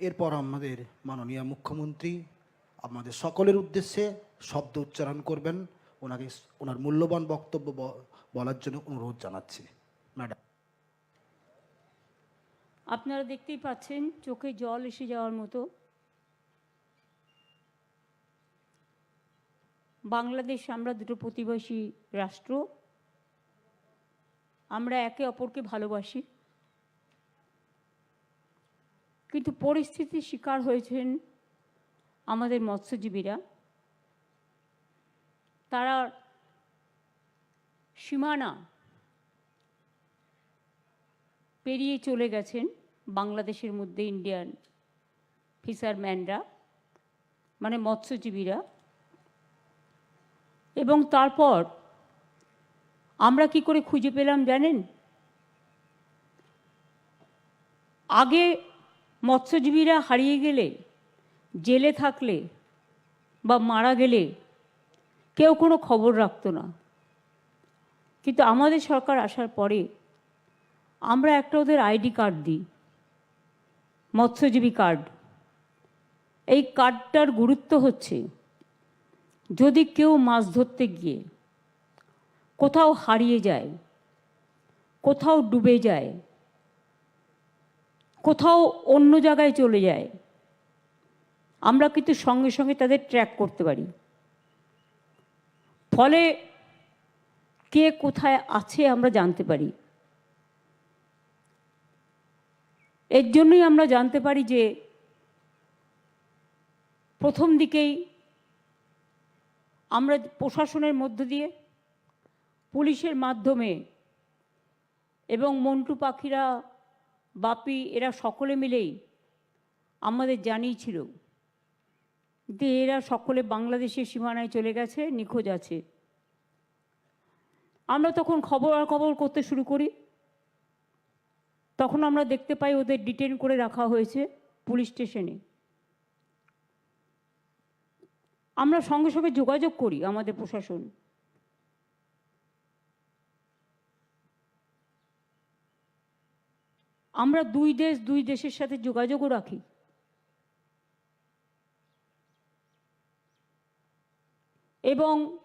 এরপর আমাদের মাননীয় মুখ্যমন্ত্রী আমাদের সকলের উদ্দেশ্যে শব্দ উচ্চারণ করবেন। ওনাকে ওনার মূল্যবান বক্তব্য বলার জন্য অনুরোধ জানাচ্ছি। ম্যাডাম। আপনারা দেখতেই পাচ্ছেন, চোখে জল এসে যাওয়ার মতো। বাংলাদেশ, আমরা দুটো প্রতিবেশী রাষ্ট্র। আমরা একে অপরকে ভালোবাসি। কিন্তু পরিস্থিতির শিকার হয়েছেন আমাদের মৎস্যজীবীরা। তারা সীমানা পেরিয়ে চলে গেছেন বাংলাদেশের মধ্যে ইন্ডিয়ান ফিশারম্যানরা মানে মৎস্যজীবীরা। এবং তারপর আমরা কি করে খুঁজে পেলাম জানেন? আগে মৎস্যজীবীরা হারিয়ে গেলে, জেলে থাকলে বা মারা গেলে কেউ কোনো খবর রাখতো না। কিন্তু আমাদের সরকার আসার পরে আমরা একটা ওদের আইডি কার্ড দিই, মৎস্যজীবী কার্ড। এই কার্ডটার গুরুত্ব হচ্ছে, যদি কেউ মাছ ধরতে গিয়ে কোথাও হারিয়ে যায়, কোথাও ডুবে যায় কোথাও অন্য জায়গায় চলে যায়। আমরা কিন্তু সঙ্গে সঙ্গে তাদের ট্র্যাক করতে পারি। ফলে কে কোথায় আছে আমরা জানতে পারি। এর জন্যই আমরা জানতে পারি যে প্রথম দিকেই আমরা প্রশাসনের মধ্য দিয়ে, পুলিশের মাধ্যমে এবং মন্টু পাখিরা বাপি, এরা সকলে মিলেই আমাদের জানিয়েছিল যে এরা সকলে বাংলাদেশের সীমানায় চলে গেছে, নিখোঁজ আছে। আমরা তখন খবর আর খবর করতে শুরু করি। তখন আমরা দেখতে পাই ওদের ডিটেন করে রাখা হয়েছে পুলিশ স্টেশনে। আমরা সঙ্গে সঙ্গে যোগাযোগ করি আমাদের প্রশাসন। আমরা দুই দেশ, দুই দেশের সাথে যোগাযোগও রাখি। এবং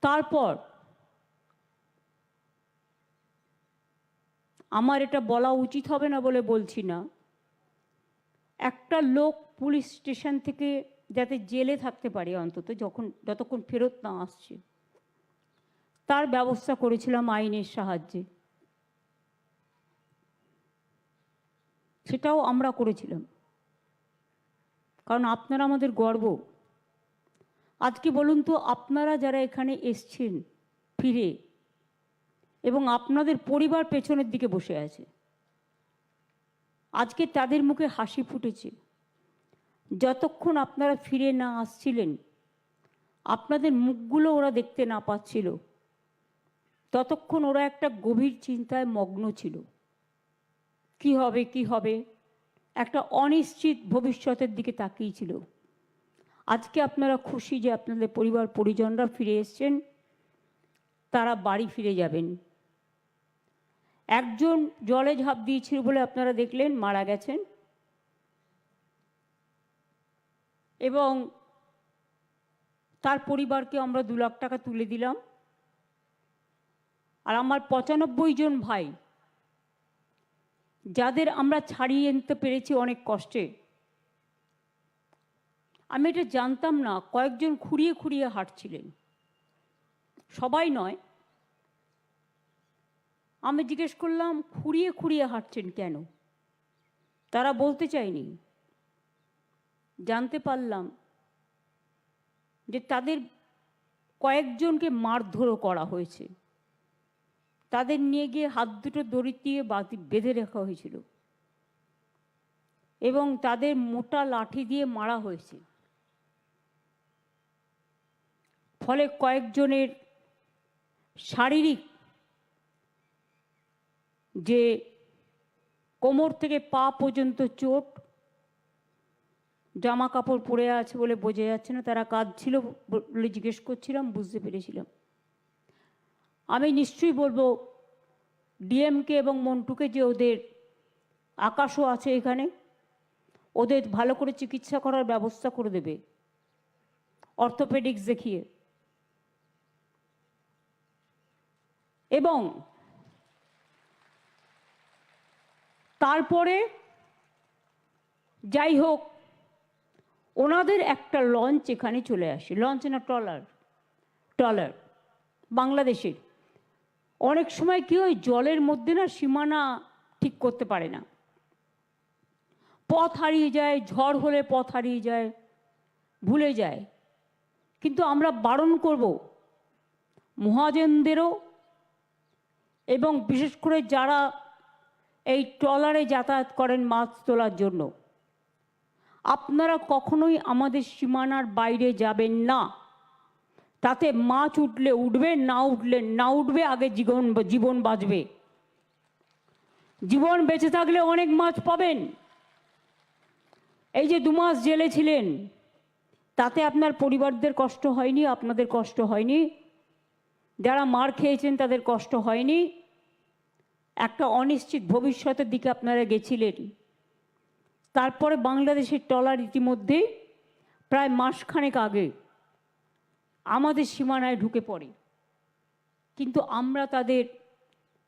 তারপর আমার এটা বলা উচিত হবে না বলে বলছি না। একটা লোক পুলিশ স্টেশন থেকে যাতে জেলে থাকতে পারে অন্তত, যখন, যতক্ষণ ফেরত না আসছে, তার ব্যবস্থা করেছিলাম আইনের সাহায্যে। সেটাও আমরা করেছিলাম। কারণ আপনারা আমাদের গর্ব। আজকে বলুন তো, আপনারা যারা এখানে এসছেন ফিরে এবং আপনাদের পরিবার পেছনের দিকে বসে আছে, আজকে তাদের মুখে হাসি ফুটেছে। যতক্ষণ আপনারা ফিরে না আসছিলেন, আপনাদের মুখগুলো ওরা দেখতে না পাচ্ছিল, ততক্ষণ ওরা একটা গভীর চিন্তায় মগ্ন ছিল। কি হবে কি হবে? একটা অনিশ্চিত ভবিষ্যতের দিকে তাকিয়েছিল আজকে আপনারা খুশি যে আপনাদের পরিবার পরিজনরা ফিরে এসছেন, তারা বাড়ি ফিরে যাবেন। একজন জলে ঝাঁপ দিয়েছিল বলে আপনারা দেখলেন, মারা গেছেন। এবং তার পরিবারকে আমরা দু লাখ টাকা তুলে দিলাম। আর আমার পঁচানব্বই জন ভাই যাদের আমরা ছাড়িয়ে আনতে পেরেছি অনেক কষ্টে। আমি এটা জানতাম না, কয়েকজন খুঁড়িয়ে খুঁড়িয়ে হাঁটছিলেন। সবাই নয়। আমি জিজ্ঞেস করলাম, খুঁড়িয়ে খুঁড়িয়ে হাঁটছেন কেন? তারা বলতে চায়নি। জানতে পারলাম যে তাদের কয়েকজনকে মারধরও করা হয়েছে। তাদের নিয়ে গিয়ে হাত দুটো দড়ি দিয়ে বেঁধে রাখা হয়েছিল। এবং তাদের মোটা লাঠি দিয়ে মারা হয়েছে। ফলে কয়েকজনের শারীরিক যে কোমর থেকে পা পর্যন্ত চোট, জামা কাপড় পরে আছে বলে বোঝা যাচ্ছে না, তারা কাঁদছিল বলে জিজ্ঞেস করছিলাম, বুঝতে পেরেছিলাম। আমি নিশ্চয়ই বলব, ডিএমকে এবং মন্টুকে যে ওদের আকাশও আছে এখানে, ওদের ভালো করে চিকিৎসা করার ব্যবস্থা করে দেবে। অর্থোপেডিক্স দেখিয়ে। এবং তারপরে যাই হোক, ওনাদের একটা লঞ্চ এখানে চলে আসে। লঞ্চ না ট্রলার? ট্রলার। বাংলাদেশের। অনেক সময় কি হয়, জলের মধ্যে না সীমানা ঠিক করতে পারে না। পথ হারিয়ে যায়, ঝড় হলে পথ হারিয়ে যায়, ভুলে যায়। কিন্তু আমরা বারণ করব মহাজনদেরও এবং বিশেষ করে যারা এই ট্রলারে যাতায়াত করেন মাছ তোলার জন্য। আপনারা কখনোই আমাদের সীমানার বাইরে যাবেন না। তাতে মাছ উঠলে উঠবে, না উঠলে না উঠবে, আগে জীবন জীবন বাঁচবে। জীবন বেঁচে থাকলে অনেক মাছ পাবেন। এই যে দু মাস জেলে ছিলেন, তাতে আপনার পরিবারদের কষ্ট হয়নি, আপনাদের কষ্ট হয়নি? যারা মার খেয়েছেন, তাদের কষ্ট হয়নি? একটা অনিশ্চিত ভবিষ্যতের দিকে আপনারা গেছিলেন। তারপরে বাংলাদেশের ট্রলার ইতিমধ্যে প্রায় মাসখানেক আগে আমাদের সীমানায় ঢুকে পড়ে। কিন্তু আমরা তাদের,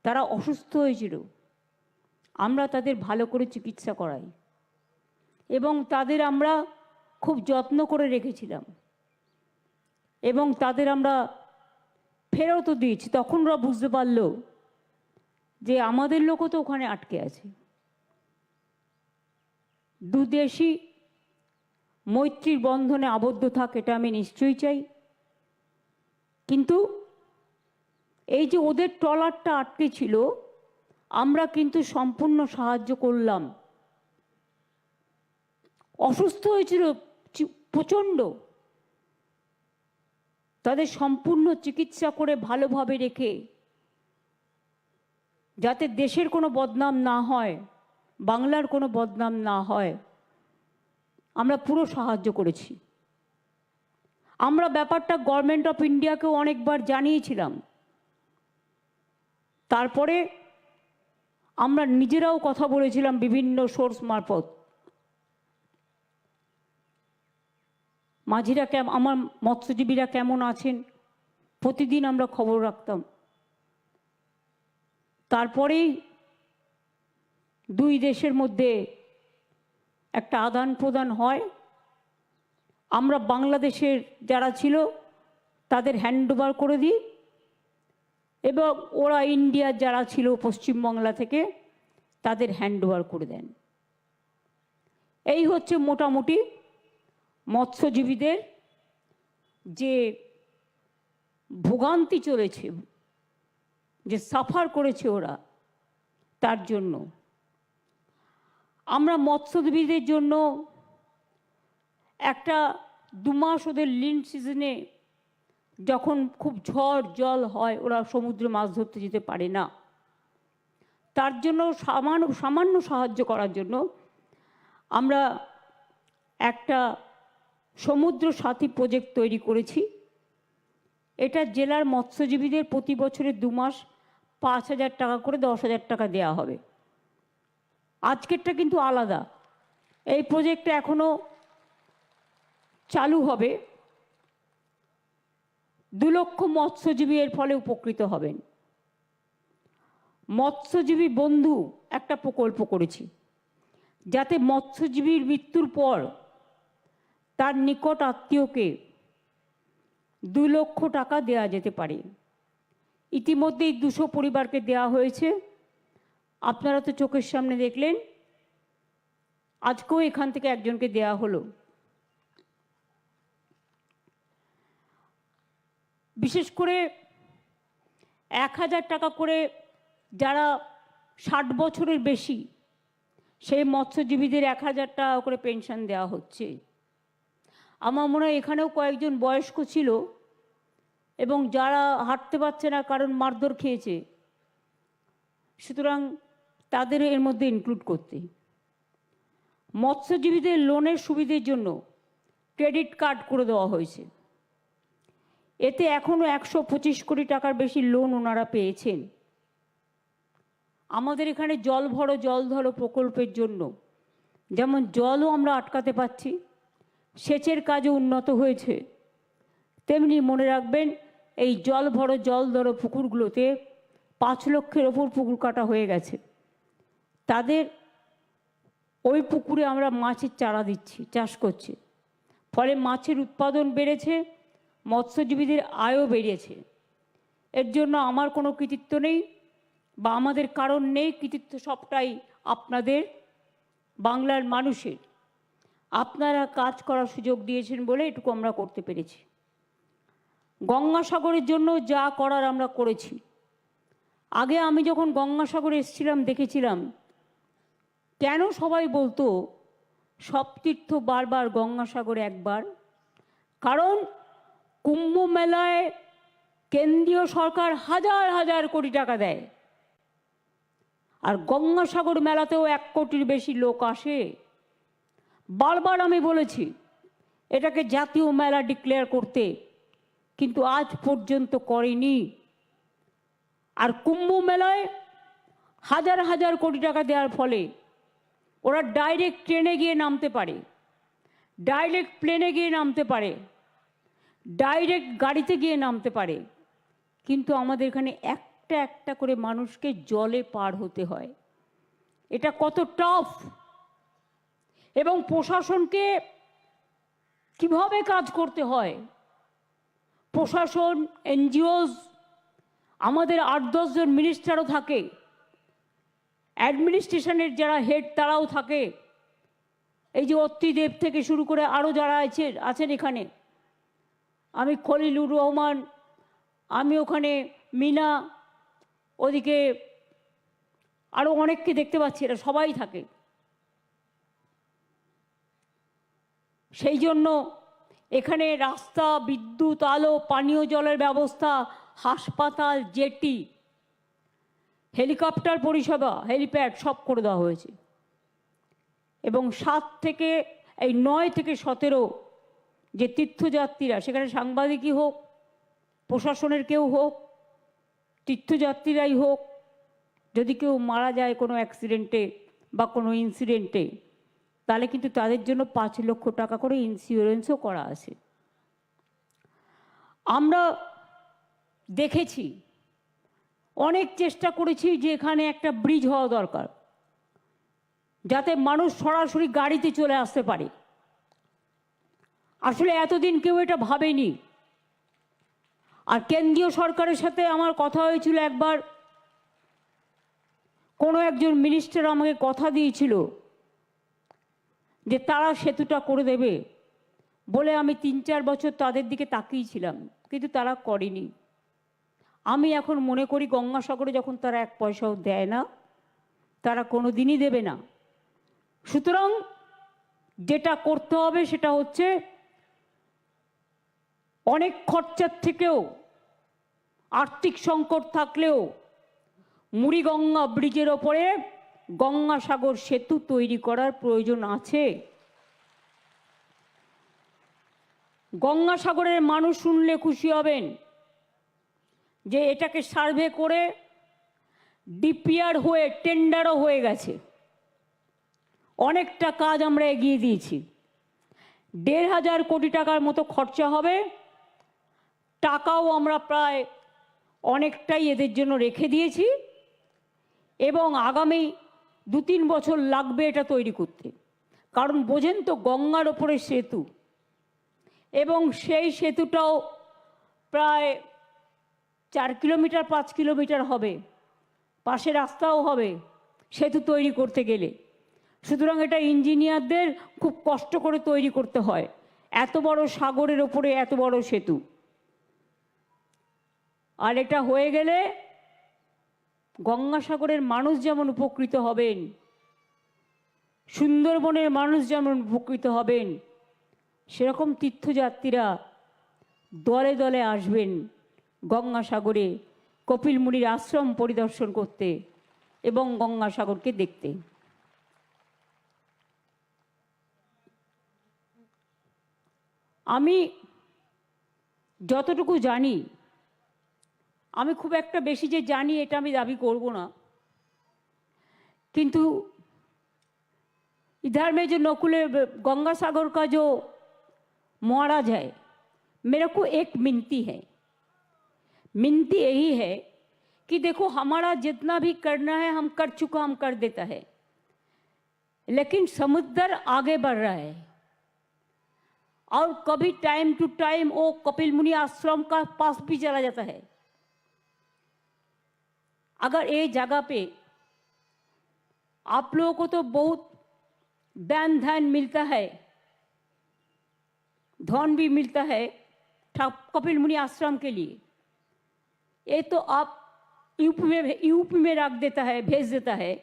তারা অসুস্থ হয়েছিল। আমরা তাদের ভালো করে চিকিৎসা করাই। এবং তাদের আমরা খুব যত্ন করে রেখেছিলাম। এবং তাদের আমরা ফেরতও দিয়েছি। তখন ওরা বুঝতে পারল যে আমাদের লোকও তো ওখানে আটকে আছে। দুদেশই মৈত্রীর বন্ধনে আবদ্ধ থাক, এটা আমি নিশ্চয়ই চাই। কিন্তু এই যে ওদের ট্রলারটা আটকে ছিল, আমরা কিন্তু সম্পূর্ণ সাহায্য করলাম। অসুস্থ হয়েছিল প্রচণ্ড। তাদের সম্পূর্ণ চিকিৎসা করে ভালোভাবে রেখে, যাতে দেশের কোনো বদনাম না হয়, বাংলার কোনো বদনাম না হয়, আমরা পুরো সাহায্য করেছি। আমরা ব্যাপারটা গভর্নমেন্ট অফ ইন্ডিয়াকেও অনেকবার জানিয়েছিলাম। তারপরে আমরা নিজেরাও কথা বলেছিলাম বিভিন্ন সোর্স মারফত। মাঝিরা কেম, আমার মৎস্যজীবীরা কেমন আছেন? প্রতিদিন আমরা খবর রাখতাম। তারপরেই দুই দেশের মধ্যে একটা আদান প্রদান হয়। আমরা বাংলাদেশের যারা ছিল, তাদের হ্যান্ডওভার করে দিই। এবং ওরা ইন্ডিয়ার যারা ছিল পশ্চিমবাংলা থেকে, তাদের হ্যান্ডওভার করে দেন। এই হচ্ছে মোটামুটি মৎস্যজীবীদের যে ভোগান্তি চলেছে, যে সাফার করেছে ওরা, তার জন্য। আমরা মৎস্যজীবীদের জন্য একটা দু মাস ওদের লিন সিজনে যখন খুব ঝড় জল হয়, ওরা সমুদ্রে মাছ ধরতে যেতে পারে না। তার জন্য সামান্য সামান্য সাহায্য করার জন্য আমরা একটা সমুদ্র সাথী প্রজেক্ট তৈরি করেছি। এটা জেলার মৎস্যজীবীদের প্রতি বছরে দু মাস পাঁচ হাজার টাকা করে দশ হাজার টাকা দেওয়া হবে। আজকেরটা কিন্তু আলাদা। এই প্রজেক্টটা এখনও চালু হবে। দু লক্ষ মৎস্যজীবী এর ফলে উপকৃত হবেন। মৎস্যজীবী বন্ধু একটা প্রকল্প করেছি, যাতে মৎস্যজীবীর মৃত্যুর পর তার নিকট আত্মীয়কে দু লক্ষ টাকা দেওয়া যেতে পারে। ইতিমধ্যেই দুশো পরিবারকে দেওয়া হয়েছে। আপনারা তো চোখের সামনে দেখলেন, আজকেও এখান থেকে একজনকে দেয়া হলো। বিশেষ করে এক হাজার টাকা করে যারা ষাট বছরের বেশি, সেই মৎস্যজীবীদের এক হাজার টাকা করে পেনশন দেওয়া হচ্ছে। আমার মনে হয় এখানেও কয়েকজন বয়স্ক ছিল এবং যারা হাঁটতে পারছে না কারণ মারধর খেয়েছে, সুতরাং তাদের এর মধ্যে ইনক্লুড করতে। মৎস্যজীবীদের লোনের সুবিধের জন্য ক্রেডিট কার্ড করে দেওয়া হয়েছে। এতে এখনও একশো পঁচিশ কোটি টাকার বেশি লোন ওনারা পেয়েছেন। আমাদের এখানে জল ভরো, জল ধরো প্রকল্পের জন্য। যেমন জলও আমরা আটকাতে পাচ্ছি সেচের কাজও উন্নত হয়েছে। তেমনি মনে রাখবেন, এই জল ভরো, জল ধরো পুকুরগুলোতে পাঁচ লক্ষের ওপর পুকুর কাটা হয়ে গেছে। তাদের ওই পুকুরে আমরা মাছের চারা দিচ্ছি, চাষ করছি। ফলে মাছের উৎপাদন বেড়েছে মৎস্যজীবীদের আয়ও বেড়েছে এর জন্য আমার কোনো কৃতিত্ব নেই বা আমাদের কারণ নেই। কৃতিত্ব সবটাই আপনাদের, বাংলার মানুষের। আপনারা কাজ করার সুযোগ দিয়েছেন বলে এটুকু আমরা করতে পেরেছি। গঙ্গাসাগরের জন্য যা করার আমরা করেছি। আগে আমি যখন গঙ্গাসাগরে এসেছিলাম, দেখেছিলাম কেন সবাই বলতো সব তীর্থ বারবার গঙ্গাসাগরে একবার? কারণ কুম্ভ মেলায় কেন্দ্রীয় সরকার হাজার হাজার কোটি টাকা দেয়। আর গঙ্গাসাগর মেলাতেও এক কোটির বেশি লোক আসে। বারবার আমি বলেছি, এটাকে জাতীয় মেলা ডিক্লেয়ার করতে, কিন্তু আজ পর্যন্ত করেনি। আর কুম্ভ মেলায় হাজার হাজার কোটি টাকা দেওয়ার ফলে ওরা ডাইরেক্ট ট্রেনে গিয়ে নামতে পারে। ডাইরেক্ট প্লেনে গিয়ে নামতে পারে। ডাইরেক্ট গাড়িতে গিয়ে নামতে পারে। কিন্তু আমাদের এখানে একটা একটা করে মানুষকে জলে পার হতে হয়। এটা কত টফ এবং প্রশাসনকে কীভাবে কাজ করতে হয়? প্রশাসন, এনজিওস, আমাদের আট দশজন মিনিস্টারও থাকে। অ্যাডমিনিস্ট্রেশনের যারা হেড তারাও থাকে। এই যে অত্রিদেব থেকে শুরু করে আরও যারা আছে, আছেন এখানে। আমি খলিলুর রহমান, আমি ওখানে মিনা, ওদিকে আরও অনেককে দেখতে পাচ্ছি, এরা সবাই থাকে। সেই জন্য এখানে রাস্তা, বিদ্যুৎ, আলো, পানীয় জলের ব্যবস্থা, হাসপাতাল, জেটি, হেলিকপ্টার পরিষেবা, হেলিপ্যাড সব করে দেওয়া হয়েছে। এবং সাত থেকে, এই নয় থেকে সতেরো যে তীর্থযাত্রীরা, সেখানে সাংবাদিকই হোক, প্রশাসনের কেউ হোক, তীর্থযাত্রীরাই হোক, যদি কেউ মারা যায় কোনো অ্যাক্সিডেন্টে বা কোনো ইনসিডেন্টে তাহলে কিন্তু তাদের জন্য পাঁচ লক্ষ টাকা করে ইন্স্যুরেন্সও করা আছে। আমরা দেখেছি, অনেক চেষ্টা করেছি যে এখানে একটা ব্রিজ হওয়া দরকার, যাতে মানুষ সরাসরি গাড়িতে চলে আসতে পারে। আসলে এতদিন কেউ এটা ভাবেনি। আর কেন্দ্রীয় সরকারের সাথে আমার কথা হয়েছিল একবার। কোনো একজন মিনিস্টার আমাকে কথা দিয়েছিল যে তারা সেতুটা করে দেবে বলে আমি তিন চার বছর তাদের দিকে তাকিয়েছিলাম, কিন্তু তারা করেনি। আমি এখন মনে করি গঙ্গাসাগরে যখন তারা এক পয়সাও দেয় না, তারা কোনো দিনই দেবে না। সুতরাং যেটা করতে হবে সেটা হচ্ছে অনেক খরচার থেকেও, আর্থিক সংকট থাকলেও মুড়িগঙ্গা ব্রিজের ওপরে গঙ্গাসাগর সেতু তৈরি করার প্রয়োজন আছে। গঙ্গাসাগরের মানুষ শুনলে খুশি হবেন যে এটাকে সার্ভে করে ডিপিআর হয়ে টেন্ডারও হয়ে গেছে। অনেকটা কাজ আমরা এগিয়ে দিয়েছি। দেড় হাজার কোটি টাকার মতো খরচা হবে। টাকাও আমরা প্রায় অনেকটাই এদের জন্য রেখে দিয়েছি এবং আগামী দু তিন বছর লাগবে এটা তৈরি করতে। কারণ বোঝেন তো গঙ্গার ওপরে সেতু এবং সেই সেতুটাও প্রায় চার কিলোমিটার, পাঁচ কিলোমিটার হবে, পাশে রাস্তাও হবে সেতু তৈরি করতে গেলে। সুতরাং এটা ইঞ্জিনিয়ারদের খুব কষ্ট করে তৈরি করতে হয়। এত বড় সাগরের ওপরে এত বড় সেতু। আর এটা হয়ে গেলে গঙ্গাসাগরের মানুষ যেমন উপকৃত হবেন, সুন্দরবনের মানুষ যেমন উপকৃত হবেন, সেরকম তীর্থযাত্রীরা দলে দলে আসবেন গঙ্গাসাগরে কপিল মুনির আশ্রম পরিদর্শন করতে এবং গঙ্গাসাগরকে দেখতে। আমি যতটুকু জানি আমি খুব একটা বেশি যে জানি এটা আমি দাবি করব না কিন্তু इधर में जो नकुले गंगा सागर का जो महाराज है मेरे को एक मिनती है मिनती यही है कि देखो हमारा जितना भी करना है हम कर चुका हम कर देता है लेकिन समुद्र आगे बढ़ रहा है और कभी टाइम टू टाइम वो कपिल मुनि आश्रम का पास भी चला जाता है अगर ये जगह पे आप लोगों को तो बहुत दान ध्यान मिलता है, धन भी मिलता है कपिल मुनि आश्रम के लिए। ये तो आप यूपी में यूपी में रख देता है, भेज देता है।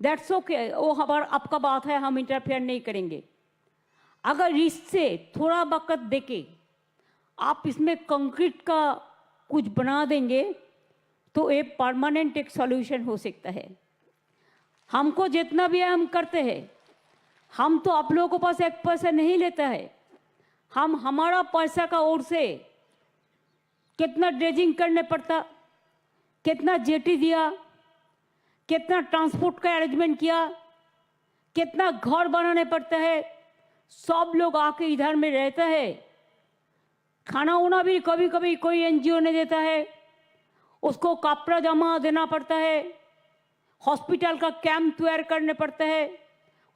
दैट्स ओके वो हमारा आपका बात है, हम इंटरफेयर नहीं करेंगे। अगर इससे थोड़ा वक्त देके आप इसमें कंक्रीट का कुछ बना देंगे तो ये परमानेंट एक सॉल्यूशन हो सकता है। हमको जितना भी है हम करते हैं, हम तो आप लोगों के पास एक पैसा नहीं लेता है। हम, हमारा पैसा का ओर से कितना ड्रेजिंग करने पड़ता, कितना जेटी दिया, कितना ट्रांसपोर्ट का अरेंजमेंट किया, कितना घर बनाने पड़ता है, सब लोग आके इधर में रहता है। खाना उना भी कभी कभी कोई एनजीओ ने देता है। उसको कपड़ा जमा देना पड़ता है হসপিটাল কা ক্যাম্প তৈরি করতে পড়তে হয়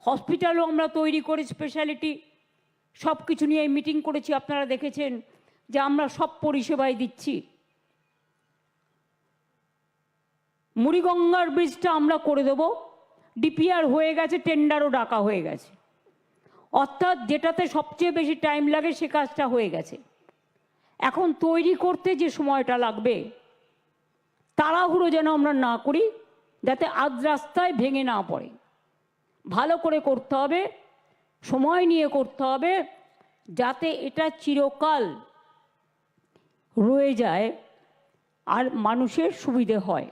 হসপিটালও আমরা তৈরি করি স্পেশালিটি সব কিছু নিয়ে মিটিং করেছি আপনারা দেখেছেন যে আমরা সব পরিষেবাই দিচ্ছি মুড়িগঙ্গার ব্রিজটা আমরা করে দেবো ডিপিআর হয়ে গেছে টেন্ডারও ডাকা হয়ে গেছে অর্থাৎ যেটাতে সবচেয়ে বেশি টাইম লাগে সে কাজটা হয়ে গেছে এখন তৈরি করতে যে সময়টা লাগবে তাড়াহুড়ো যেন আমরা না করি, যাতে আজ রাস্তায় ভেঙে না পড়ে। ভালো করে করতে হবে, সময় নিয়ে করতে হবে, যাতে এটা চিরকাল রয়ে যায় আর মানুষের সুবিধে হয়।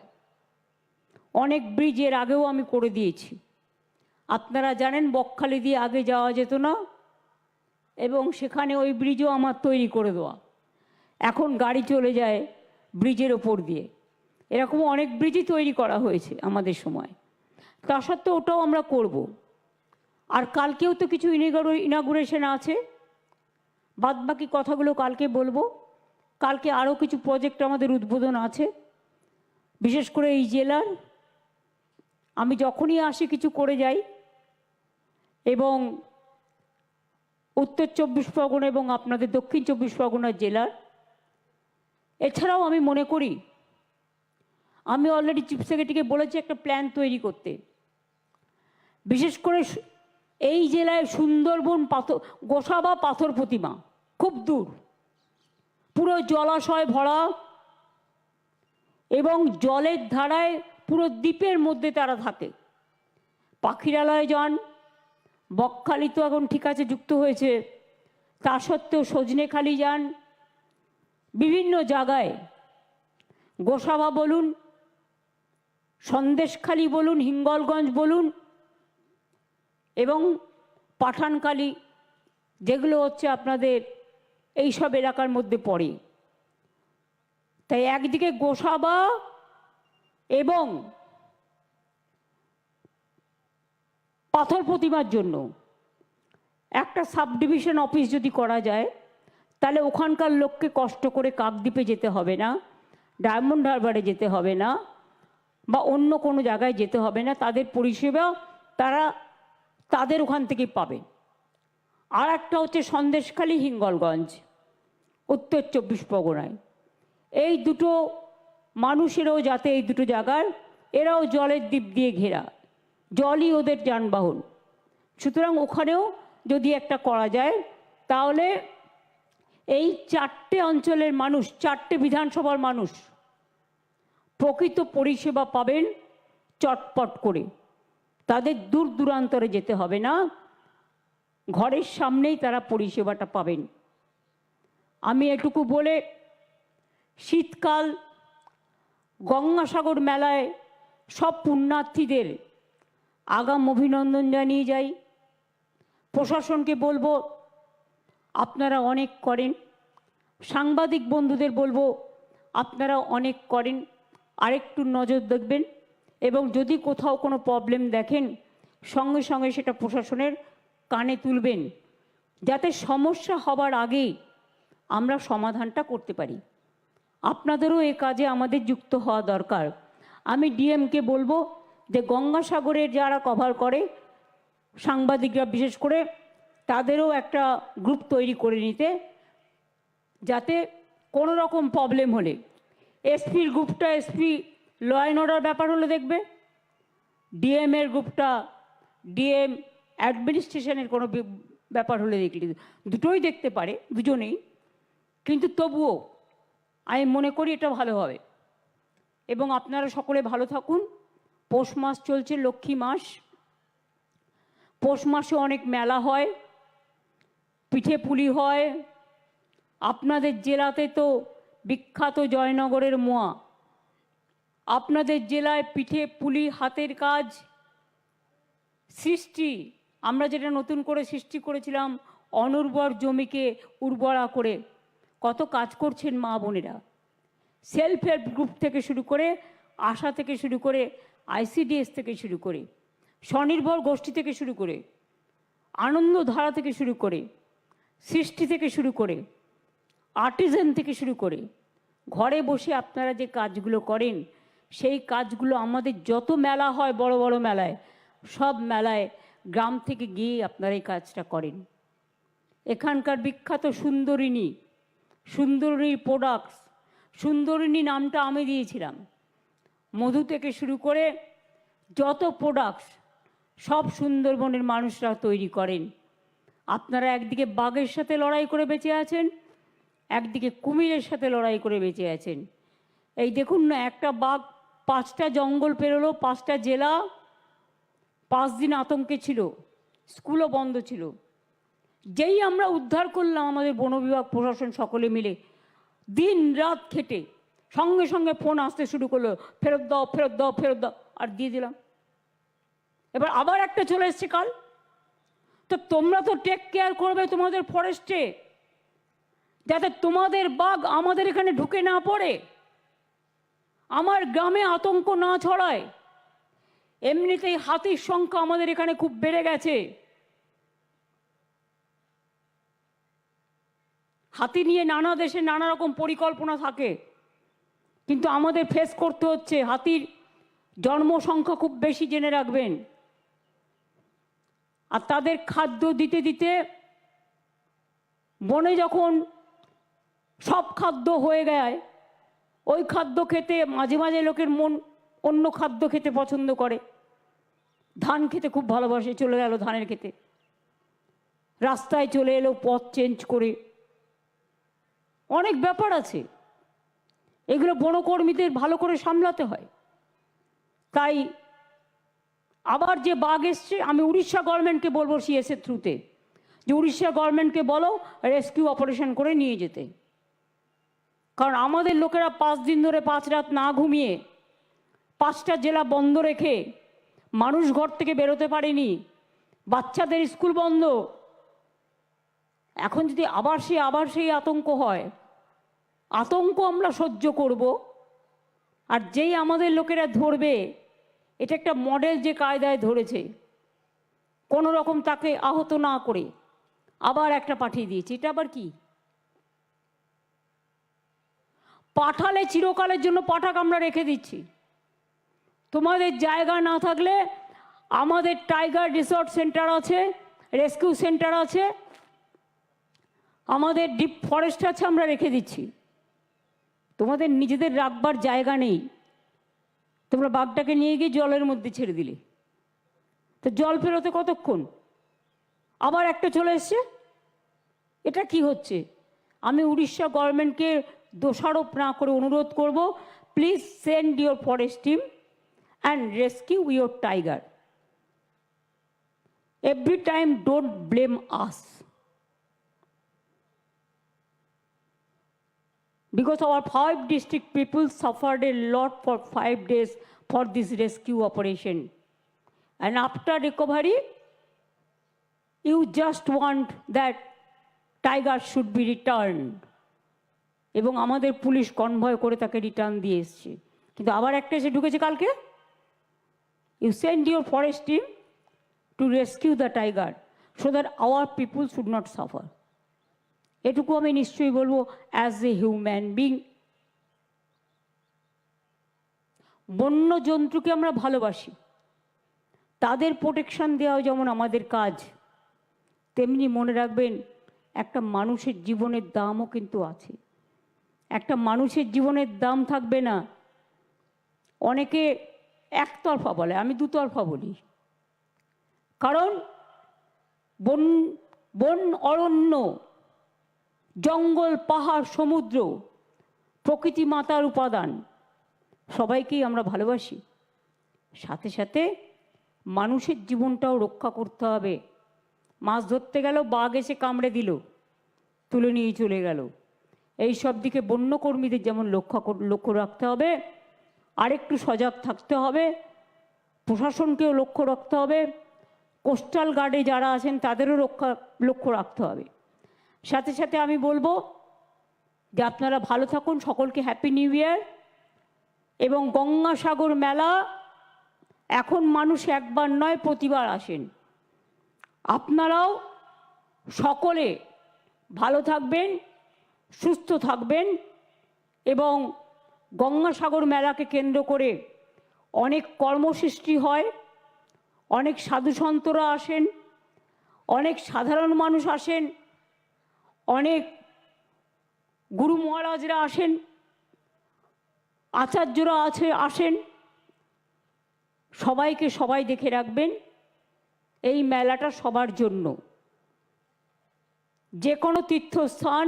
অনেক ব্রিজের আগেও আমি করে দিয়েছি। আপনারা জানেন বকখালি দিয়ে আগে যাওয়া যেত না, এবং সেখানে ওই ব্রিজও আমার তৈরি করে দেওয়া। এখন গাড়ি চলে যায় ব্রিজের ওপর দিয়ে। এরকম অনেক ব্রিজই তৈরি করা হয়েছে আমাদের সময়। তা সত্ত্বেও ওটাও আমরা করব। আর কালকেও তো কিছু ইনাগুরেশন আছে। বাদ বাকি কথাগুলো কালকে বলব। কালকে আরও কিছু প্রজেক্ট আমাদের উদ্বোধন আছে। বিশেষ করে এই জেলার। আমি যখনই আসি কিছু করে যাই। এবং উত্তর চব্বিশ পরগনা এবং আপনাদের দক্ষিণ চব্বিশ পরগনা জেলার। এছাড়াও আমি মনে করি আমি অলরেডি চিফ সেক্রেটারিকে বলেছি একটা প্ল্যান তৈরি করতে। বিশেষ করে এই জেলায় সুন্দরবন পাথর গোসাবা পাথর প্রতিমা, খুব দূর। পুরো জলাশয় ভরা এবং জলের ধারায় পুরো দ্বীপের মধ্যে তারা থাকে। পাখিরালয়ে যান, বকখালি তো এখন ঠিক আছে যুক্ত হয়েছে। তা সত্ত্বেও সজনেখালি যান। বিভিন্ন জায়গায় গোসাবা বলুন সন্দেশখালি বলুন, হিঙ্গলগঞ্জ বলুন, এবং পাঠানকালি, যেগুলো হচ্ছে আপনাদের এই সব এলাকার মধ্যে পড়ে। তাই একদিকে গোসাবা এবং পাথর প্রতিমার জন্য। একটা সাব ডিভিশন অফিস যদি করা যায়, তাহলে ওখানকার লোককে কষ্ট করে কাকদ্বীপে যেতে হবে না, ডায়মন্ড হারবারে যেতে হবে না বা অন্য কোনো জায়গায় যেতে হবে না, তাদের পরিষেবা তারা তাদের ওখান থেকে পাবে। আর একটা হচ্ছে সন্দেশখালী হিঙ্গলগঞ্জ, উত্তর চব্বিশ পরগনায়। এই দুটো মানুষেরও যাতে এই দুটো জায়গার, এরাও জলের দ্বীপ দিয়ে ঘেরা। জলই ওদের যানবাহন। সুতরাং ওখানেও যদি একটা করা যায়, তাহলে এই চারটে অঞ্চলের মানুষ, চারটে বিধানসভার মানুষ প্রকৃত পরিষেবা পাবেন চটপট করে। তাদের দূর দূরান্তরে যেতে হবে না। ঘরের সামনেই তারা পরিষেবাটা পাবেন। আমি এটুকু বলে শীতকাল গঙ্গাসাগর মেলায় সব পুণ্যার্থীদের আগাম অভিনন্দন জানিয়ে যাই। প্রশাসনকে বলব, আপনারা অনেক করেন। সাংবাদিক বন্ধুদের বলব, আপনারা অনেক করেন। আরেকটু নজর দেখবেন এবং যদি কোথাও কোনো প্রবলেম দেখেন, সঙ্গে সঙ্গে সেটা প্রশাসনের কানে তুলবেন। যাতে সমস্যা হবার আগেই আমরা সমাধানটা করতে পারি। আপনাদেরও এ কাজে আমাদের যুক্ত হওয়া দরকার। আমি ডিএমকে বলব যে গঙ্গাসাগরের যারা কভার করে, সাংবাদিকরা বিশেষ করে, তাদেরও একটা গ্রুপ তৈরি করে নিতে, যাতে কোনো রকম প্রবলেম হলে এসপির গ্রুপটা এসপি ল অ্যান্ড অর্ডার ব্যাপার হলে দেখবে। ডিএম এর গ্রুপটা ডিএম অ্যাডমিনিস্ট্রেশনের কোনো ব্যাপার হলে দেখলে। দুটোই দেখতে পারে, দুজনেই। কিন্তু তবুও আমি মনে করি এটা ভালো হবে। এবং আপনারা সকলে ভালো থাকুন। পৌষ মাস চলছে, লক্ষ্মী মাস। পৌষ মাসে অনেক মেলা হয়, পিঠে পুলি হয়। আপনাদের জেলাতে তো বিখ্যাত জয়নগরের মোয়া। আপনাদের জেলায় পিঠে পুলি হাতের কাজ সৃষ্টি, আমরা যেটা নতুন করে সৃষ্টি করেছিলাম, অনুর্বর জমিকে উর্বরা করে কত কাজ করছেন মা বোনেরা। সেলফ হেল্প গ্রুপ থেকে শুরু করে আশা থেকে শুরু করে আইসিডিএস থেকে শুরু করে, স্বনির্ভর গোষ্ঠী থেকে শুরু করে, আনন্দধারা থেকে শুরু করে, সৃষ্টি থেকে শুরু করে আর্টিজান থেকে শুরু করে ঘরে বসে আপনারা যে কাজগুলো করেন, সেই কাজগুলো আমাদের যত মেলা হয় বড় বড় মেলায়, সব মেলায় গ্রাম থেকে গিয়ে আপনারা এই কাজটা করেন। এখানকার বিখ্যাত সুন্দরিনী সুন্দরিনীর প্রোডাক্টস সুন্দরিনী নামটা আমি দিয়েছিলাম। মধু থেকে শুরু করে যত প্রোডাক্টস সব সুন্দরবনের মানুষরা তৈরি করেন। আপনারা একদিকে বাঘের সাথে লড়াই করে বেঁচে আছেন একদিকে কুমিরের সাথে লড়াই করে বেঁচে আছেন। এই দেখুন না, একটা বাঘ পাঁচটা জঙ্গল পেরোলো, পাঁচটা জেলা, পাঁচ দিন আতঙ্কে ছিল, স্কুলও বন্ধ ছিল। যেই আমরা উদ্ধার করলাম আমাদের বন বিভাগ, প্রশাসন সকলে মিলে, দিন রাত খেটে, সঙ্গে সঙ্গে ফোন আসতে শুরু করল, ফেরত দাও ফেরত দাও ফেরত দাও, আর দিয়ে দিলাম। এবার আবার একটা চলে এসছে কাল। তো তোমরা তো টেক কেয়ার করবে তোমাদের ফরেস্টে যাতে তোমাদের বাঘ আমাদের এখানে ঢুকে না পড়ে। আমার গ্রামে আতঙ্ক না ছড়ায়। এমনিতেই হাতির সংখ্যা আমাদের এখানে খুব বেড়ে গেছে। হাতি নিয়ে নানা দেশে নানা রকম পরিকল্পনা থাকে। কিন্তু আমাদের ফেস করতে হচ্ছে, হাতির জন্ম সংখ্যা খুব বেশি জেনে রাখবেন। আর তাদের খাদ্য দিতে দিতে বনে যখন সব খাদ্য হয়ে গেয় ওই খাদ্য খেতে মাঝে মাঝে লোকের মন অন্য খাদ্য খেতে পছন্দ করে। ধান খেতে খুব ভালোবাসে, চলে গেল ধানের খেতে রাস্তায় চলে এলো, পথ চেঞ্জ করে। অনেক ব্যাপার আছে। এগুলো বনকর্মীদের ভালো করে সামলাতে হয়। তাই আবার যে বাঘ এসছে, আমি উড়িষ্যা গভর্নমেন্টকে বলব সিএসের থ্রুতে যে উড়িষ্যা গভর্নমেন্টকে বলো রেস্কিউ অপারেশন করে নিয়ে যেতে। কারণ আমাদের লোকেরা পাঁচ দিন ধরে পাঁচ রাত না ঘুমিয়ে পাঁচটা জেলা বন্ধ রেখে মানুষ ঘর থেকে বেরোতে পারেনি, বাচ্চাদের স্কুল বন্ধ। এখন যদি আবার সেই আবার সেই আতঙ্ক হয়, আতঙ্ক আমরা সহ্য করব। আর যেই আমাদের লোকেরা ধরবে, এটা একটা মডেল যে কায়দায় ধরেছে। কোনো রকম তাকে আহত না করে আবার একটা পাঠিয়ে দিয়েছে। এটা আবার কি? পাঠালে চিরকালের জন্য পাঠাক আমরা রেখে দিচ্ছি। তোমাদের জায়গা না থাকলে আমাদের টাইগার রিসর্ট সেন্টার আছে, রেস্কিউ সেন্টার আছে, আমাদের ডিপ ফরেস্ট আছে আমরা রেখে দিচ্ছি। তোমাদের নিজেদের রাখবার জায়গা নেই। তোমরা বাঘটাকে নিয়ে গিয়ে জলের মধ্যে ছেড়ে দিলে। তো জল ফেরোতে কতক্ষণ? আবার একটা চলে এসছে? এটা কি হচ্ছে? আমি উড়িষ্যা গভর্নমেন্টকে দোষারোপ না করে অনুরোধ করব please send your forest team and rescue your tiger every time don't blame us because our five district people suffered a lot for five days for this rescue operation and after recovery you just want that tiger should be returned এবং আমাদের police convoy করে তাকে return দিয়ে এসছে। কিন্তু আবার একটা এসে ঢুকেছে কালকে? You send your forest team to rescue the tiger so that our people should not suffer এটুকু আমি নিশ্চয়ই বলব অ্যাজ এ হিউম্যান বিং বন্য জন্তুকে আমরা ভালোবাসি। তাদের প্রোটেকশন দেওয়া যেমন আমাদের কাজ, তেমনি মনে রাখবেন একটা মানুষের জীবনের দামও কিন্তু আছে। একটা মানুষের জীবনের দাম থাকবে না। অনেকে একতরফা বলে, আমি দুতরফা বলি। কারণ বন বন অরণ্য, জঙ্গল, পাহাড়, সমুদ্র প্রকৃতি মাতার উপাদান, সবাইকেই আমরা ভালোবাসি। সাথে সাথে মানুষের জীবনটাও রক্ষা করতে হবে। মাছ ধরতে গেল, বাঘ এসে কামড়ে দিল, তুলে নিয়ে চলে গেল। এই সব দিকে বন্যকর্মীদের যেমন লক্ষ্য লক্ষ্য রাখতে হবে, আরেকটু সজাগ থাকতে হবে, প্রশাসনকেও লক্ষ্য রাখতে হবে, কোস্টাল গার্ডে যারা আছেন তাদেরও রক্ষা, লক্ষ্য রাখতে হবে। সাথে সাথে আমি বলব যে আপনারা ভালো থাকুন, সকলকে হ্যাপি নিউ ইয়ার এবং গঙ্গাসাগর মেলা এখন মানুষ একবার নয়, প্রতিবার আসেন। আপনারাও সকলে ভালো থাকবেন। সুস্থ থাকবেন এবং গঙ্গাসাগর মেলাকে কেন্দ্র করে অনেক কর্মসৃষ্টি হয়, অনেক সাধুসন্তরা আসেন, অনেক সাধারণ মানুষ আসেন, অনেক গুরু মহারাজরা আসেন, আচার্যরা আছে, আসেন। সবাইকে সবাই দেখে রাখবেন এই মেলাটা সবার জন্য। যে কোনো তীর্থস্থান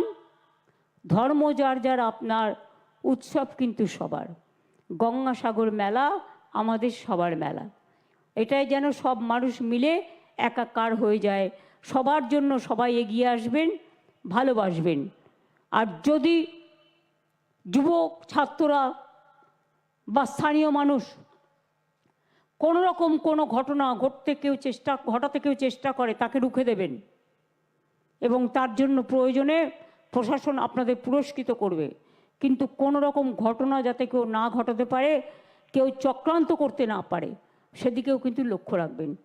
ধর্ম যার যার আপনার উৎসব কিন্তু সবার। গঙ্গাসাগর মেলা আমাদের সবার মেলা। এটাই যেন সব মানুষ মিলে একাকার হয়ে যায়। সবার জন্য সবাই এগিয়ে আসবেন, ভালোবাসবেন। আর যদি যুবক, ছাত্ররা বা স্থানীয় মানুষ কোনো রকম কোনো ঘটনা ঘটতে কেউ চেষ্টা, ঘটাতে কেউ চেষ্টা করে, তাকে রুখে দেবেন। এবং তার জন্য প্রয়োজনে প্রশাসন আপনাদের পুরস্কৃত করবে। কিন্তু কোনো রকম ঘটনা যাতে কেউ না ঘটাতে পারে, কেউ চক্রান্ত করতে না পারে, সেদিকেও কিন্তু লক্ষ্য রাখবেন।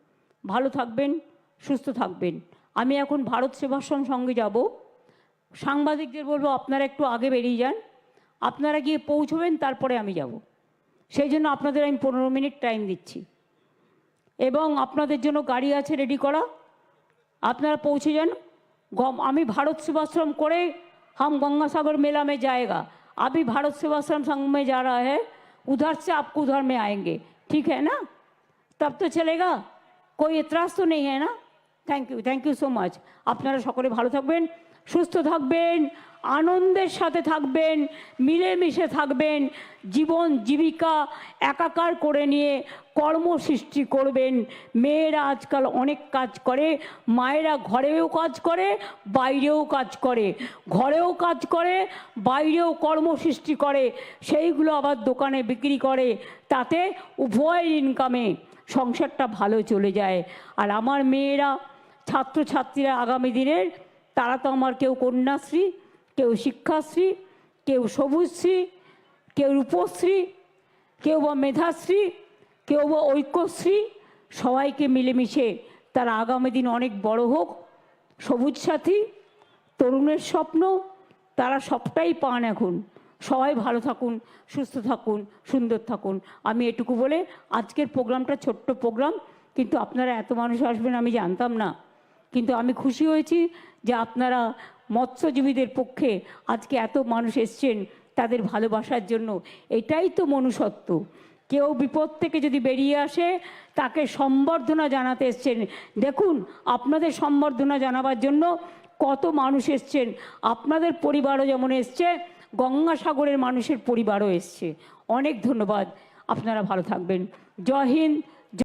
ভালো থাকবেন, সুস্থ থাকবেন। আমি এখন ভারত সেবাশ্রম সঙ্গে যাব। সাংবাদিকদের বলব, আপনারা একটু আগে বেরিয়ে যান। আপনারা গিয়ে পৌঁছবেন, তারপরে আমি যাব। সেই জন্য আপনাদের আমি পনেরো মিনিট টাইম দিচ্ছি। এবং আপনাদের জন্য গাড়ি আছে রেডি করা। আপনারা পৌঁছে যান। আমি भारत सेवाश्रम करे हम गंगासागर मेला में जाएगा अभी भारत सेवाश्रम संघ में जा रहा है उधर से आपको उधर में आएंगे ठीक है ना तब तो चलेगा कोई এতরাজ তো নেই है ना thank you thank you so much আপনারা সকলে ভালো থাকবেন সুস্থ থাকবেন আনন্দের সাথে থাকবেন, মিলেমিশে থাকবেন, জীবন জীবিকা একাকার করে নিয়ে কর্ম সৃষ্টি করবেন। মেয়েরা আজকাল অনেক কাজ করে, মায়েরা ঘরেও কাজ করে, বাইরেও কাজ করে। ঘরেও কাজ করে, বাইরেও কর্ম সৃষ্টি করে। সেইগুলো আবার দোকানে বিক্রি করে। তাতে উভয় ইনকামে সংসারটা ভালো চলে যায়। আর আমার মেয়েরা, ছাত্রছাত্রীরা আগামী দিনের, তারা তো আমার কেউ কন্যাশ্রী শিক্ষাশ্রী, কেউ সবুজশ্রী, কেউ রূপশ্রী, কেউ বা মেধাশ্রী, কেউ বা ঐক্যশ্রী, সবাইকে মিলেমিশে তারা আগামী দিন অনেক বড় হোক। সবুজ সাথী, তরুণের স্বপ্ন, তারা সবটাই পান এখন। সবাই ভালো থাকুন, সুস্থ থাকুন, সুন্দর থাকুন। আমি এটুকু বলে আজকের প্রোগ্রামটা ছোট্ট প্রোগ্রাম, কিন্তু আপনারা এত মানুষ আসবেন আমি জানতাম না। কিন্তু আমি খুশি হয়েছি যে আপনারা মৎস্যজীবীদের পক্ষে আজকে এত মানুষ এসছেন তাদের ভালোবাসার জন্য। এটাই তো মনুষ্যত্ব। কেউ বিপদ থেকে যদি বেরিয়ে আসে, তাকে সম্বর্ধনা জানাতে এসছেন। দেখুন, আপনাদের সম্বর্ধনা জানাবার জন্য কত মানুষ এসছেন। আপনাদের পরিবারও যেমন এসছে, গঙ্গাসাগরের মানুষের পরিবারও এসছে। অনেক ধন্যবাদ। আপনারা ভালো থাকবেন। জয় হিন্দ।